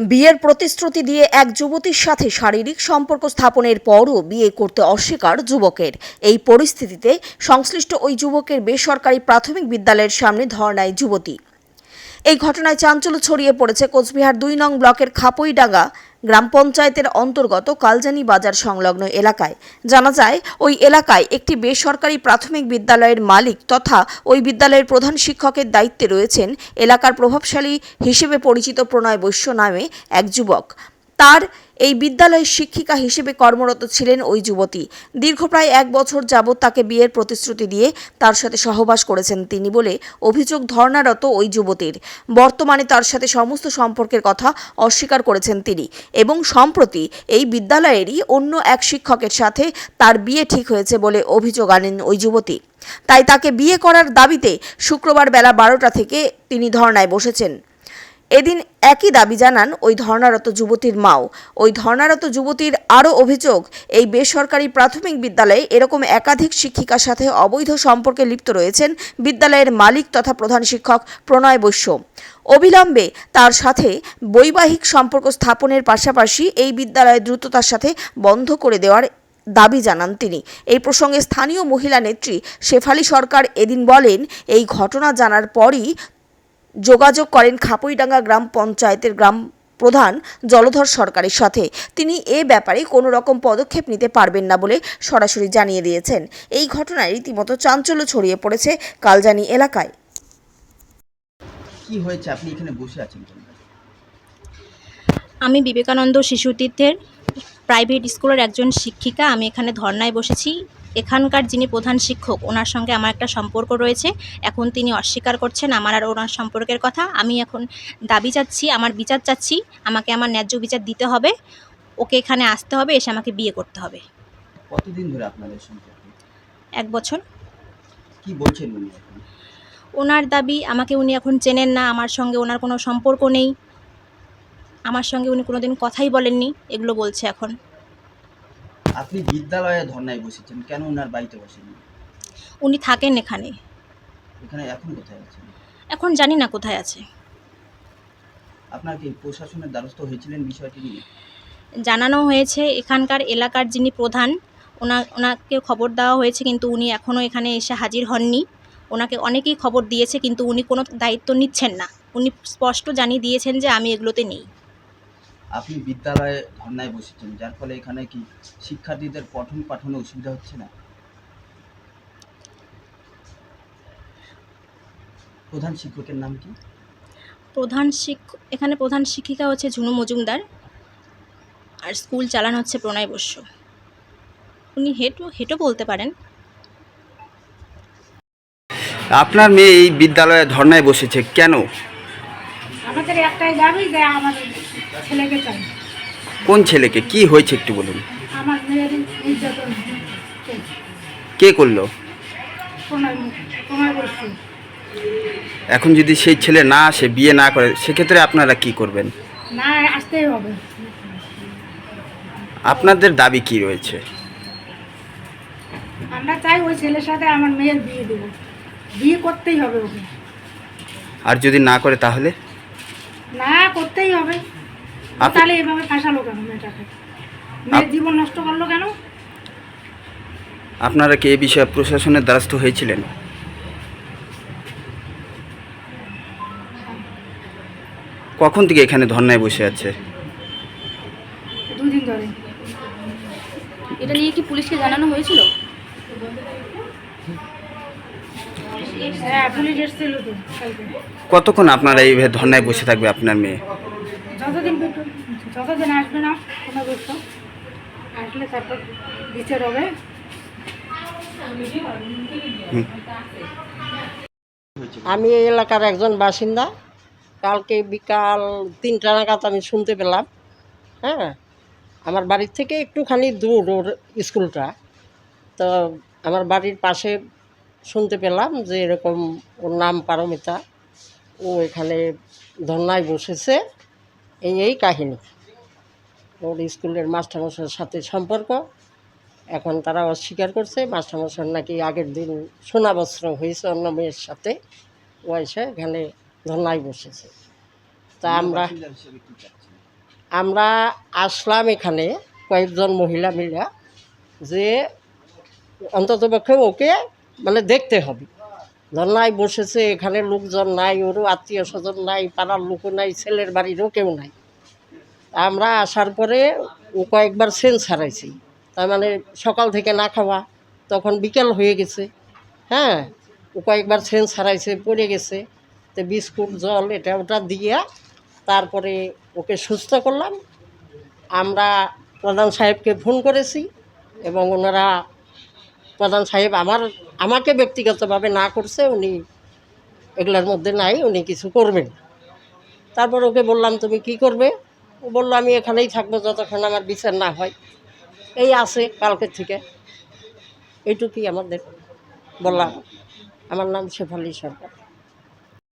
বিয়ের প্রতিশ্রুতি দিয়ে এক যুবতীর সাথে শারীরিক সম্পর্ক স্থাপনের পরও বিয়ে করতে অস্বীকার যুবকের। এই পরিস্থিতিতে সংশ্লিষ্ট ওই যুবকের বেসরকারি প্রাথমিক বিদ্যালয়ের সামনে ধর্নায় যুবতী। এই ঘটনায় চাঞ্চল্য ছড়িয়ে পড়েছে কোচবিহার দুই নং ব্লকের খাপইডাঙ্গা গ্রাম পঞ্চায়েতের অন্তর্গত কালজানি বাজার সংলগ্ন এলাকায়। জানা যায়, ওই এলাকায় একটি বেসরকারি প্রাথমিক বিদ্যালয়ের মালিক তথা ওই বিদ্যালয়ের প্রধান শিক্ষকের দায়িত্বে রয়েছেন এলাকার প্রভাবশালী হিসেবে পরিচিত প্রণয় বৈশ্য নামে এক যুবক। তার এই বিদ্যালয়ের শিক্ষিকা হিসেবে কর্মরত ছিলেন ওই যুবতী। দীর্ঘ প্রায় এক বছর যাবৎ তাকে বিয়ের প্রতিশ্রুতি দিয়ে তার সাথে সহবাস করেছেন তিনি বলে অভিযোগ ধর্নারত ওই যুবতীর। বর্তমানে তার সাথে সমস্ত সম্পর্কের কথা অস্বীকার করেছেন তিনি এবং সম্প্রতি এই বিদ্যালয়েরই অন্য এক শিক্ষকের সাথে তার বিয়ে ঠিক হয়েছে বলে অভিযোগ আনেন ওই যুবতী। তাই তাকে বিয়ে করার দাবিতে শুক্রবার বেলা বারোটা থেকে তিনি ধর্নায় বসেছেন। এদিন একই দাবি জানান ওই ধর্নারত যুবতীর মাও। ওই ধর্নারত যুবতীর আরও অভিযোগ, এই বেসরকারি প্রাথমিক বিদ্যালয়ে এরকম একাধিক শিক্ষিকার সাথে অবৈধ সম্পর্কে লিপ্ত রয়েছেন বিদ্যালয়ের মালিক তথা প্রধান শিক্ষক প্রণয় বৈশ্য। অবিলম্বে তার সাথে বৈবাহিক সম্পর্ক স্থাপনের পাশাপাশি এই বিদ্যালয় দ্রুততার সাথে বন্ধ করে দেওয়ার দাবি জানান তিনি। এই প্রসঙ্গে স্থানীয় মহিলা নেত্রী শেফালি সরকার এদিন বলেন, এই ঘটনা জানার পরই যোগাযোগ করেন খাপইডাঙ্গা গ্রাম পঞ্চায়েতের গ্রাম প্রধান জলধর সরকারের সাথে। তিনি এ ব্যাপারে কোনো রকম পদক্ষেপ নিতে পারবেন না বলে সরাসরি জানিয়ে দিয়েছেন। এই ঘটনায় রীতিমতো চাঞ্চল্য ছড়িয়ে পড়েছে কালজানি এলাকায়। কি হয়েছে? আপনি এখানে বসে আছেন আমি বিবেকানন্দ শিশু তীর্থের প্রাইভেট স্কুলের একজন শিক্ষিকা আমি এখানে ধর্নায় বসেছি। এখানকার যিনি প্রধান শিক্ষক ওনার সঙ্গে আমার একটা সম্পর্ক রয়েছে। এখন তিনি অস্বীকার করছেন আমার আর ওনার সম্পর্কের কথা। আমি এখন দাবি চাচ্ছি আমার বিচার চাচ্ছি আমাকে আমার ন্যায্য বিচার দিতে হবে। ওকে এখানে আসতে হবে এসে আমাকে বিয়ে করতে হবে। কতদিন ধরে আপনাদের সম্পর্ক এক বছর। কি বলছেন উনি এখন? ওনার দাবি আমাকে উনি এখন চেনেন না আমার সঙ্গে ওনার কোনো সম্পর্ক নেই। আমার সঙ্গে উনি কোনোদিন কথাই বলেননি এগুলো বলছে এখন। আপনি বিদ্যালয়ে ধর্নায় বসেছেন কেন ওনার বাড়িতে বসেননি? উনি থাকেন এখানে। এখানে এখন কোথায় আছেন? এখন জানি না কোথায় আছে। আপনার কি প্রশাসনের দ্বারস্থ হয়েছিলেন বিষয়টি নিয়ে? জানানো হয়েছে এখানকার এলাকার যিনি প্রধান ওনা ওনাকে খবর দেওয়া হয়েছে কিন্তু উনি এখনও এখানে এসে হাজির হননি। ওনাকে অনেকেই খবর দিয়েছে কিন্তু উনি কোনো দায়িত্ব নিচ্ছেন না। উনি স্পষ্ট জানিয়ে দিয়েছেন যে আমি এগুলোতে নেই। আপনি বিদ্যালয়ে ধর্নায় বসেছেন যার ফলে এখানে কি শিক্ষার্থীদের পঠন পাঠনে অসুবিধা হচ্ছে না? প্রধান শিক্ষকের নাম কি? প্রধান শিক্ষক এখানে প্রধান শিক্ষিকা হচ্ছে ঝুনু মজুমদার আর স্কুল চালানো হচ্ছে প্রণয় বস্য উনি হেটও হেটও বলতে পারেন। আপনার মেয়ে এই বিদ্যালয়ে ধর্নায় বসেছে কেন? আমাদের একটাই দাবি যে আমাদের ছেলেকে চাই। কোন ছেলেকে? কি হয়েছে একটু বলুন। আমার মেয়ের নির্যাতন। কে করল? এখন যদি সেই ছেলে না আসে বিয়ে না করে সেক্ষেত্রে আপনারা কি করবেন? না আসতেই হবে। আপনাদের দাবি কি রয়েছে? আমরা চাই ওই ছেলের সাথে আমার মেয়ের বিয়ে দেবো। বিয়ে করতেই হবে ওকে। আর যদি না করে তাহলে? না করতেই হবে। তাহলে এভাবে ফাঁসালো কেন মেয়েটাকে? মেয়ের জীবন নষ্ট করল কেন? আপনারা কি এই বিষয়ে প্রশাসনের দ্বারস্থ হয়েছিলেন? কখন থেকে এখানে ধর্নায় বসে আছে? দুদিন ধরে। এটা নিয়ে কি পুলিশকে জানানো হয়েছিল? হ্যাঁ কতক্ষণ আপনারা এইভাবে ধর্নায় বসে থাকবে আপনার মেয়ে? যতদিন যতদিন আসবে না, কোনো বুঝতো আসলে তারপর বিচার হবে। আমি এই এলাকার একজন বাসিন্দা। কালকে বিকাল তিনটা নাগাদ আমি শুনতে পেলাম হ্যাঁ? আমার বাড়ির থেকে একটুখানি দূর ওর স্কুলটা। তো আমার বাড়ির পাশে শুনতে পেলাম যে এরকম ওর নাম পারমিতা। ও এখানে ধর্নায় বসেছে। এই এই কাহিনী। ওর স্কুলের মাস্টারমশাইয়ের সাথে সম্পর্ক। এখন তারা অস্বীকার করছে মাস্টারমশাই নাকি আগের দিন সোনা বস্ত্র হয়েছে অন্য মেয়ের সাথে। ও এসে এখানে ধর্নায় বসেছে। তা আমরা আমরা আসলাম এখানে কয়েকজন মহিলা মিলা যে অন্ততপক্ষে ওকে মানে দেখতে হবে। ধর্নায় বসেছে, এখানে লোকজন নাই, ওরও আত্মীয় স্বজন নাই, পাড়ার লোকও নাই, ছেলের বাড়িরও কেউ নাই। আমরা আসার পরে ও কয়েকবার সেন্স হারাইছি। তার মানে সকাল থেকে না খাওয়া, তখন বিকেল হয়ে গেছে। হ্যাঁ ও কয়েকবার সেন্স হারাইছে, পড়ে গেছে। তো বিস্কুট, জল, এটা ওটা দিয়া তারপরে ওকে সুস্থ করলাম। আমরা প্রধান সাহেবকে ফোন করেছি এবং ওনারা প্রধান সাহেব আমার, আমাকে ব্যক্তিগতভাবে না করছে, উনি এগুলোর মধ্যে নাই, উনি কিছু করবেন। তারপর ওকে বললাম, তুমি কি করবে? ও বলল, আমি এখানেই থাকব যতক্ষণ আমার বিচার না হয়। এই আছে কালকের থেকে। এইটুকুই আমাদের বললাম আমার নাম শেফালি সরকার।